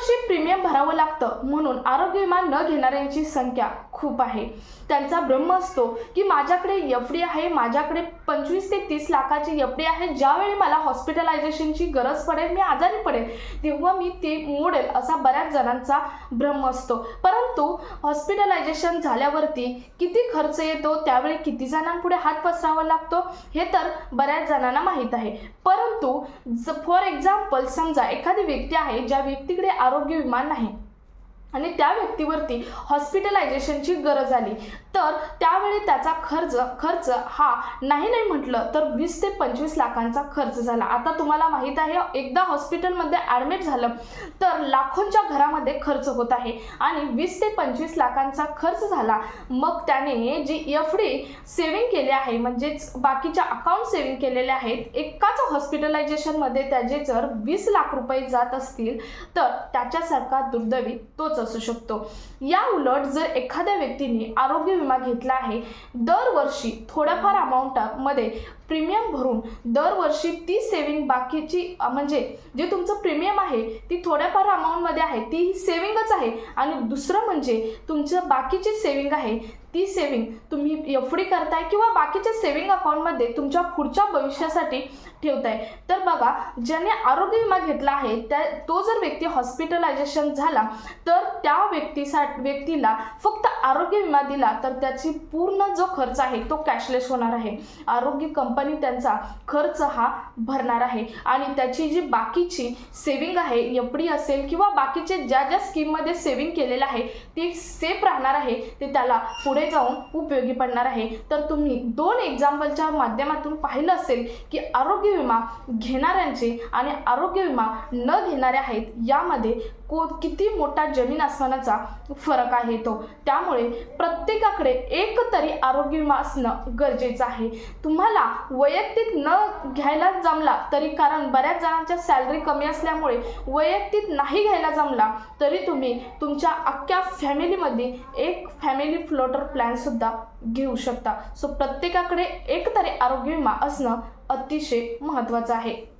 दरवर्षी प्रीमियम भरावं लागतं. म्हणून आरोग्य विमा न घेणाऱ्यांची संख्या खूप आहे. त्यांचा भ्रम असतो की माझ्याकडे एफ डी आहे माझ्याकडे पंचवीस ते तीस लाखाची एफ डी आहे ज्यावेळी मला हॉस्पिटलायझेशनची गरज पडेल मी आजारी पडेल तेव्हा मी ते मोडेल असा बऱ्याच जणांचा भ्रम असतो. परंतु हॉस्पिटलायझेशन झाल्यावरती किती खर्च येतो त्यावेळी किती जणांपुढे हात पसरावा लागतो हे तर बऱ्याच जणांना माहीत आहे. परंतु फॉर एक्झाम्पल समजा एखादी व्यक्ती आहे ज्या व्यक्तीकडे आरोग्य विमा नाही. आणि त्या व्यक्तीवरती हॉस्पिटलायझेशनची गरज आली. तर त्यावेळी त्याचा खर्च खर्च हा नाही नाही म्हटलं तर वीस ते पंचवीस लाखांचा खर्च झाला. आता तुम्हाला माहीत आहे एकदा हॉस्पिटलमध्ये ॲडमिट झालं तर लाखोंच्या घरामध्ये खर्च होत आहे आणि वीस ते पंचवीस लाखांचा खर्च झाला. मग त्याने जी एफ डी सेव्हिंग केली आहे म्हणजेच बाकीच्या अकाउंट सेव्हिंग केलेले आहेत एकाच हॉस्पिटलायझेशनमध्ये त्याचे जर वीस लाख रुपये जात असतील तर त्याच्यासारखा दुर्दैवी तोच असू शकतो. या उलट जर एखाद्या व्यक्तीने आरोग्य विमा घेतला आहे. दरवर्षी थोड्याफार अमाऊंटमध्ये प्रीमियम भरून दरवर्षी ती सेविंग बाकीची म्हणजे जे तुमचं प्रीमियम आहे ती थोड्याफार अमाऊंटमध्ये आहे. ती सेविंगच आहे. आणि दुसरं म्हणजे तुमचं बाकीची सेविंग आहे ती सेविंग तुम्ही एफ डी करताय किंवा बाकीच्या सेविंग अकाउंटमध्ये तुमच्या पुढच्या भविष्यासाठी ठेवताय. तर बघा ज्याने आरोग्य विमा घेतला आहे त्या तो जर व्यक्ती हॉस्पिटलायझेशन झाला तर त्या व्यक्तीसा व्यक्तीला फक्त आरोग्य विमा दिला तर त्याची पूर्ण जो खर्च आहे तो कॅशलेस होणार आहे. आरोग्य कंपनी त्यांचा खर्च हा भरणार आहे. आणि त्याची जी बाकीची सेविंग आहे एफ डी असेल किंवा बाकीचे ज्या ज्या स्कीममध्ये सेविंग केलेलं आहे ती सेफ राहणार आहे ते त्याला पुढे पुढे जाऊन उपयोगी पडणार आहे. तर तुम्ही दोन एक्झाम्पलच्या माध्यमातून पाहिलं असेल की आरोग्य विमा घेणाऱ्यांचे आणि आरोग्य विमा न घेणारे आहेत यामध्ये को किती मोठा जमीन आसमानाचा फरक आहे तो. त्यामुळे प्रत्येकाकडे एक तरी आरोग्य विमा असणं गरजेचं आहे. तुम्हाला वैयक्तिक न घ्यायला जमला तरी कारण बऱ्याच जणांच्या सॅलरी कमी असल्यामुळे वैयक्तिक नाही घ्यायला जमला तरी तुम्ही तुमच्या अख्ख्या फॅमिलीमध्ये एक फॅमिली फ्लोटर प्लॅनसुद्धा घेऊ शकता. सो प्रत्येकाकडे एक तरी आरोग्य विमा असणं अतिशय महत्त्वाचं आहे.